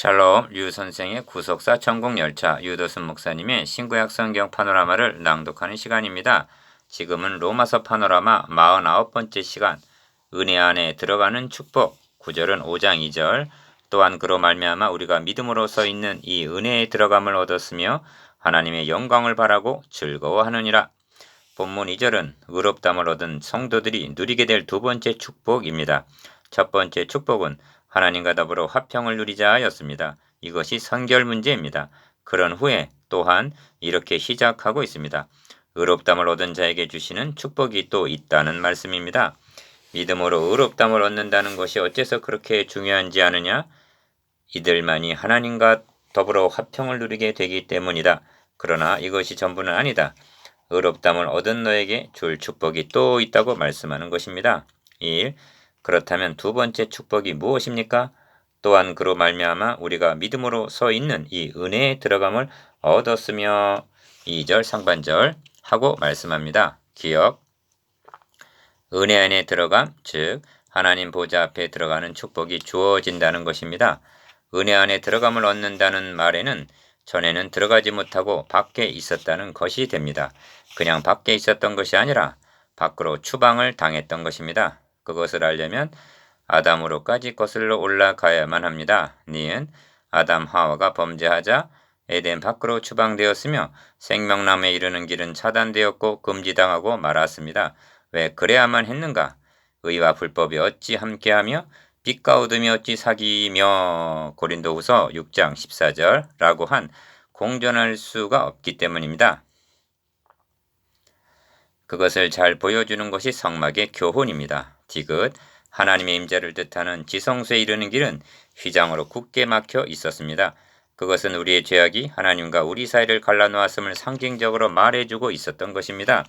샬롬 유 선생의 구속사 천국 열차 유도순 목사님의 신구약 성경 파노라마를 낭독하는 시간입니다. 지금은 로마서 파노라마 49번째 시간 은혜 안에 들어가는 축복 구절은 5장 2절 또한 그로 말미암아 우리가 믿음으로서 있는 이 은혜에 들어감을 얻었으며 하나님의 영광을 바라고 즐거워하느니라. 본문 2절은 의롭담을 얻은 성도들이 누리게 될 두 번째 축복입니다. 첫 번째 축복은 하나님과 더불어 화평을 누리자 하였습니다. 이것이 선결 문제입니다. 그런 후에 또한 이렇게 시작하고 있습니다. 의롭담을 얻은 자에게 주시는 축복이 또 있다는 말씀입니다. 믿음으로 의롭담을 얻는다는 것이 어째서 그렇게 중요한지 아느냐? 이들만이 하나님과 더불어 화평을 누리게 되기 때문이다. 그러나 이것이 전부는 아니다. 의롭담을 얻은 너에게 줄 축복이 또 있다고 말씀하는 것입니다. 1. 그렇다면 두 번째 축복이 무엇입니까? 또한 그로 말미암아 우리가 믿음으로 서 있는 이 은혜에 들어감을 얻었으며 2절 상반절 하고 말씀합니다. 기억 은혜 안에 들어감 즉 하나님 보좌 앞에 들어가는 축복이 주어진다는 것입니다. 은혜 안에 들어감을 얻는다는 말에는 전에는 들어가지 못하고 밖에 있었다는 것이 됩니다. 그냥 밖에 있었던 것이 아니라 밖으로 추방을 당했던 것입니다. 그것을 알려면 아담으로까지 거슬러 올라가야만 합니다. 니은 아담 하와가 범죄하자 에덴 밖으로 추방되었으며 생명나무에 이르는 길은 차단되었고 금지당하고 말았습니다. 왜 그래야만 했는가? 의와 불법이 어찌 함께하며 빛과 어둠이 어찌 사귀며 고린도후서 6장 14절라고 한 공존할 수가 없기 때문입니다. 그것을 잘 보여주는 것이 성막의 교훈입니다. 디귿 하나님의 임재를 뜻하는 지성소에 이르는 길은 휘장으로 굳게 막혀 있었습니다. 그것은 우리의 죄악이 하나님과 우리 사이를 갈라놓았음을 상징적으로 말해주고 있었던 것입니다.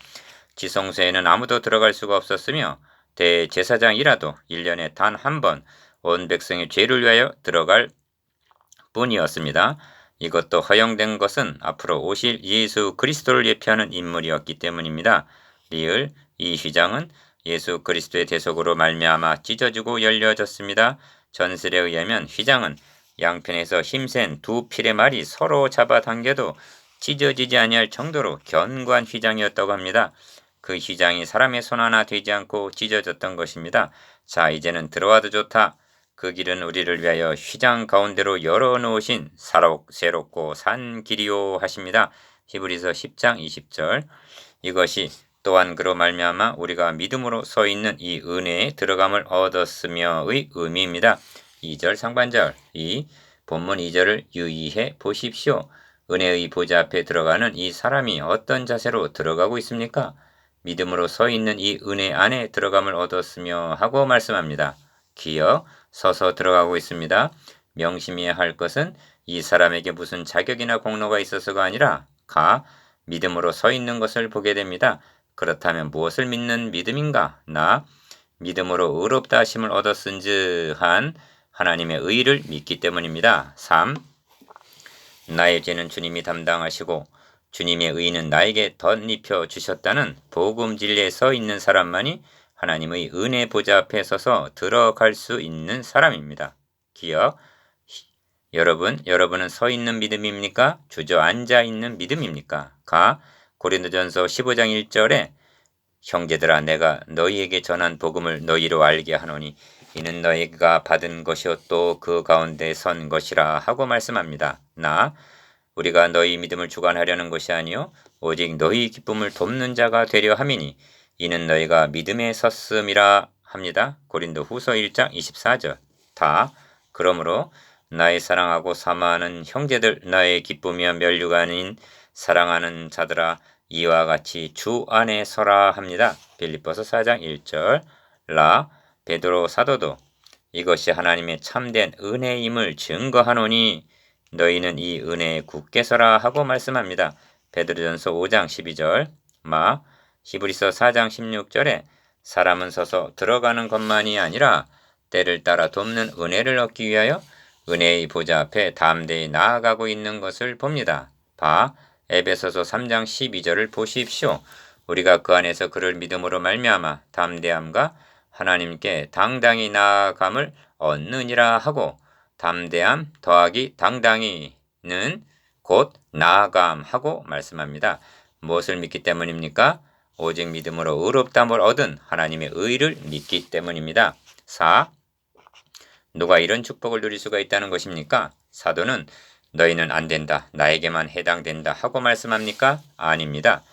지성소에는 아무도 들어갈 수가 없었으며 대제사장이라도 1년에 단 한 번 온 백성의 죄를 위하여 들어갈 뿐이었습니다. 이것도 허용된 것은 앞으로 오실 예수 그리스도를 예표하는 인물이었기 때문입니다. 리을 이 휘장은 예수 그리스도의 대속으로 말미암아 찢어지고 열려졌습니다. 전설에 의하면 휘장은 양편에서 힘센 두 필의 말이 서로 잡아당겨도 찢어지지 아니할 정도로 견고한 휘장이었다고 합니다. 그 휘장이 사람의 손 하나 되지 않고 찢어졌던 것입니다. 자 이제는 들어와도 좋다. 그 길은 우리를 위하여 휘장 가운데로 열어놓으신 사록 새롭고 산 길이요 하십니다. 히브리서 10장 20절 이것이 또한 그로 말미암아 우리가 믿음으로 서 있는 이 은혜에 들어감을 얻었으며의 의미입니다. 2절 상반절 이 본문 2절을 유의해 보십시오. 은혜의 보좌 앞에 들어가는 이 사람이 어떤 자세로 들어가고 있습니까? 믿음으로 서 있는 이 은혜 안에 들어감을 얻었으며 하고 말씀합니다. 기어 서서 들어가고 있습니다. 명심해야 할 것은 이 사람에게 무슨 자격이나 공로가 있어서가 아니라 가 믿음으로 서 있는 것을 보게 됩니다. 그렇다면 무엇을 믿는 믿음인가? 나 믿음으로 의롭다 하심을 얻었은즉 한 하나님의 의를 믿기 때문입니다. 3. 나의 죄는 주님이 담당하시고 주님의 의는 나에게 덧입혀 주셨다는 복음 진리에 서 있는 사람만이 하나님의 은혜 보좌 앞에 서서 들어갈 수 있는 사람입니다. 기억 여러분, 여러분은 서 있는 믿음입니까? 주저앉아 있는 믿음입니까? 가 고린도전서 15장 1절에 형제들아 내가 너희에게 전한 복음을 너희로 알게 하노니 이는 너희가 받은 것이었또 그 가운데 선 것이라 하고 말씀합니다. 나 우리가 너희 믿음을 주관하려는 것이 아니요 오직 너희 기쁨을 돕는 자가 되려 함이니 이는 너희가 믿음에 섰음이라 합니다. 고린도 후서 1장 24절 다 그러므로 나의 사랑하고 사모하는 형제들 나의 기쁨이며 멸류가 아닌 사랑하는 자들아 이와 같이 주 안에 서라 합니다. 빌립보서 4장 1절 라 베드로 사도도 이것이 하나님의 참된 은혜임을 증거하노니 너희는 이 은혜에 굳게 서라 하고 말씀합니다. 베드로전서 5장 12절 마 히브리서 4장 16절에 사람은 서서 들어가는 것만이 아니라 때를 따라 돕는 은혜를 얻기 위하여 은혜의 보좌 앞에 담대히 나아가고 있는 것을 봅니다. 바 에베소서 3장 12절을 보십시오. 우리가 그 안에서 그를 믿음으로 말미암아 담대함과 하나님께 당당히 나아감을 얻느니라 하고 담대함 더하기 당당히는 곧 나아감하고 말씀합니다. 무엇을 믿기 때문입니까? 오직 믿음으로 의롭담을 얻은 하나님의 의를 믿기 때문입니다. 4. 누가 이런 축복을 누릴 수가 있다는 것입니까? 사도는 너희는 안 된다. 나에게만 해당된다. 하고 말씀합니까? 아닙니다.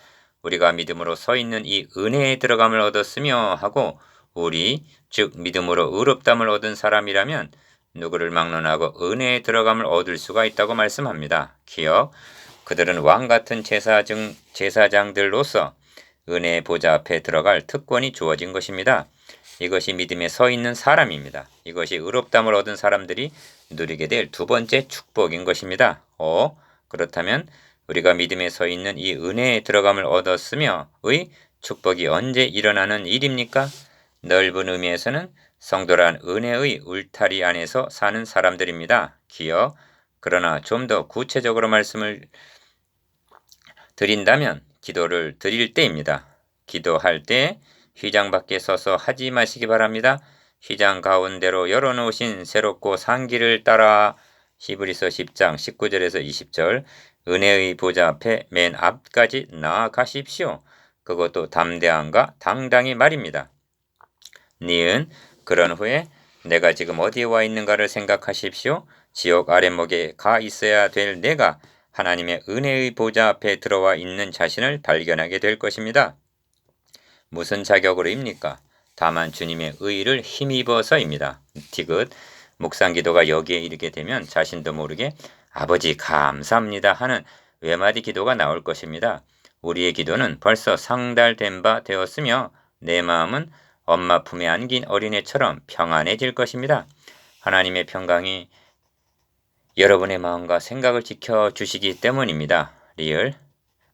우리가 믿음으로 서 있는 이 은혜에 들어감을 얻었으며 하고 우리 즉 믿음으로 의롭담을 얻은 사람이라면 누구를 막론하고 은혜에 들어감을 얻을 수가 있다고 말씀합니다. 기억 그들은 왕 같은 제사장, 제사장들로서 은혜의 보좌 앞에 들어갈 특권이 주어진 것입니다. 이것이 믿음에 서 있는 사람입니다. 이것이 의롭담을 얻은 사람들이 누리게 될 두 번째 축복인 것입니다. 어, 그렇다면 우리가 믿음에 서 있는 이 은혜에 들어감을 얻었으며의 축복이 언제 일어나는 일입니까? 넓은 의미에서는 성도란 은혜의 울타리 안에서 사는 사람들입니다. 기억. 그러나 좀 더 구체적으로 말씀을 드린다면 기도를 드릴 때입니다. 기도할 때 휘장 밖에 서서 하지 마시기 바랍니다. 휘장 가운데로 열어놓으신 새롭고 상기를 따라 히브리서 10장 19절에서 20절 은혜의 보좌 앞에 맨 앞까지 나아가십시오. 그것도 담대함과 당당히 말입니다. 니은 그런 후에 내가 지금 어디에 와 있는가를 생각하십시오. 지옥 아랫목에 가 있어야 될 내가 하나님의 은혜의 보좌 앞에 들어와 있는 자신을 발견하게 될 것입니다. 무슨 자격으로입니까? 다만 주님의 의를 힘입어서입니다. 티귿 묵상 기도가 여기에 이르게 되면 자신도 모르게 아버지 감사합니다 하는 외마디 기도가 나올 것입니다. 우리의 기도는 벌써 상달된 바 되었으며 내 마음은 엄마 품에 안긴 어린애처럼 평안해질 것입니다. 하나님의 평강이 여러분의 마음과 생각을 지켜 주시기 때문입니다. 리얼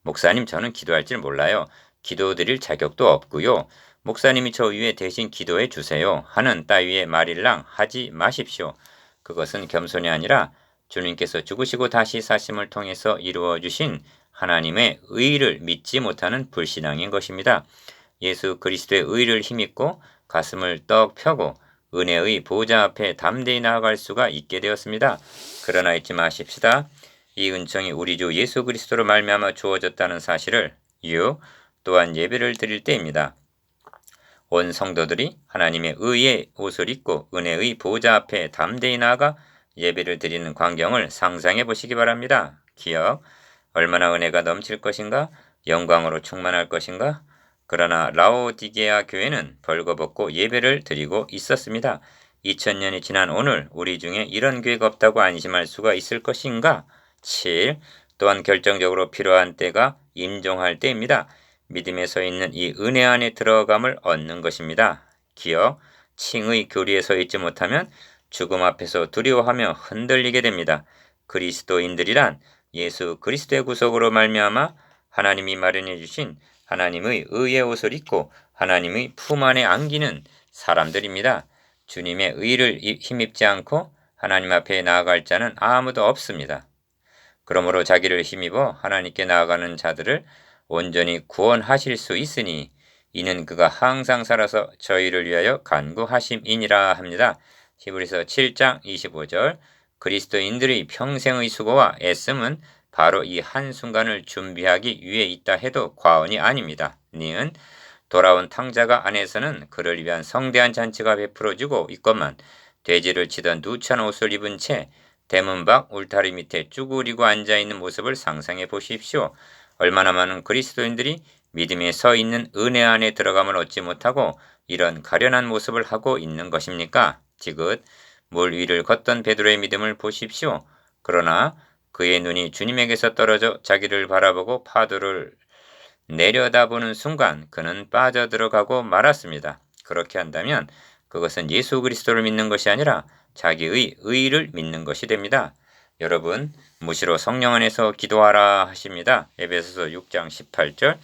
목사님 저는 기도할 줄 몰라요. 기도 드릴 자격도 없고요. 목사님이 저 위에 대신 기도해 주세요. 하는 따위의 말일랑 하지 마십시오. 그것은 겸손이 아니라 주님께서 죽으시고 다시 사심을 통해서 이루어 주신 하나님의 의를 믿지 못하는 불신앙인 것입니다. 예수 그리스도의 의를 힘입고 가슴을 떡 펴고 은혜의 보좌 앞에 담대히 나아갈 수가 있게 되었습니다. 그러나 잊지 마십시다. 이 은총이 우리 주 예수 그리스도로 말미암아 주어졌다는 사실을 유 또한 예배를 드릴 때입니다. 온 성도들이 하나님의 의의 옷을 입고 은혜의 보좌 앞에 담대히 나아가 예배를 드리는 광경을 상상해 보시기 바랍니다. 기억, 얼마나 은혜가 넘칠 것인가? 영광으로 충만할 것인가? 그러나 라오디게아 교회는 벌거벗고 예배를 드리고 있었습니다. 2000년이 지난 오늘 우리 중에 이런 교회가 없다고 안심할 수가 있을 것인가? 7. 또한 결정적으로 필요한 때가 임종할 때입니다. 믿음에 서 있는 이 은혜 안에 들어감을 얻는 것입니다. 기억, 칭의 교리에 서 있지 못하면 죽음 앞에서 두려워하며 흔들리게 됩니다. 그리스도인들이란 예수 그리스도의 구속으로 말미암아 하나님이 마련해 주신 하나님의 의의 옷을 입고 하나님의 품 안에 안기는 사람들입니다. 주님의 의를 힘입지 않고 하나님 앞에 나아갈 자는 아무도 없습니다. 그러므로 자기를 힘입어 하나님께 나아가는 자들을 온전히 구원하실 수 있으니 이는 그가 항상 살아서 저희를 위하여 간구하심이니라 합니다. 히브리서 7장 25절 그리스도인들의 평생의 수고와 애씀은 바로 이 한순간을 준비하기 위해 있다 해도 과언이 아닙니다. 니은 돌아온 탕자가 안에서는 그를 위한 성대한 잔치가 베풀어지고 있건만 돼지를 치던 누찬 옷을 입은 채 대문 밖 울타리 밑에 쭈그리고 앉아 있는 모습을 상상해 보십시오. 얼마나 많은 그리스도인들이 믿음에 서 있는 은혜 안에 들어감을 얻지 못하고 이런 가련한 모습을 하고 있는 것입니까? 지긋 물 위를 걷던 베드로의 믿음을 보십시오. 그러나 그의 눈이 주님에게서 떨어져 자기를 바라보고 파도를 내려다보는 순간 그는 빠져들어가고 말았습니다. 그렇게 한다면 그것은 예수 그리스도를 믿는 것이 아니라 자기의 의를 믿는 것이 됩니다. 여러분 무시로 성령 안에서 기도하라 하십니다. 에베소서 6장 18절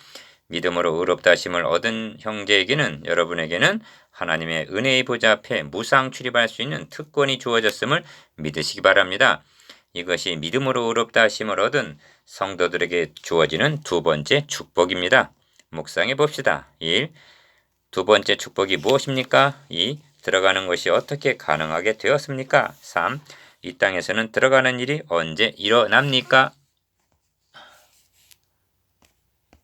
믿음으로 의롭다 심을 얻은 형제에게는 여러분에게는 하나님의 은혜의 보좌 앞에 무상 출입할 수 있는 특권이 주어졌음을 믿으시기 바랍니다. 이것이 믿음으로 의롭다 하심을 얻은 성도들에게 주어지는 두 번째 축복입니다. 묵상해 봅시다. 1. 두 번째 축복이 무엇입니까? 2. 들어가는 것이 어떻게 가능하게 되었습니까? 3. 이 땅에서는 들어가는 일이 언제 일어납니까?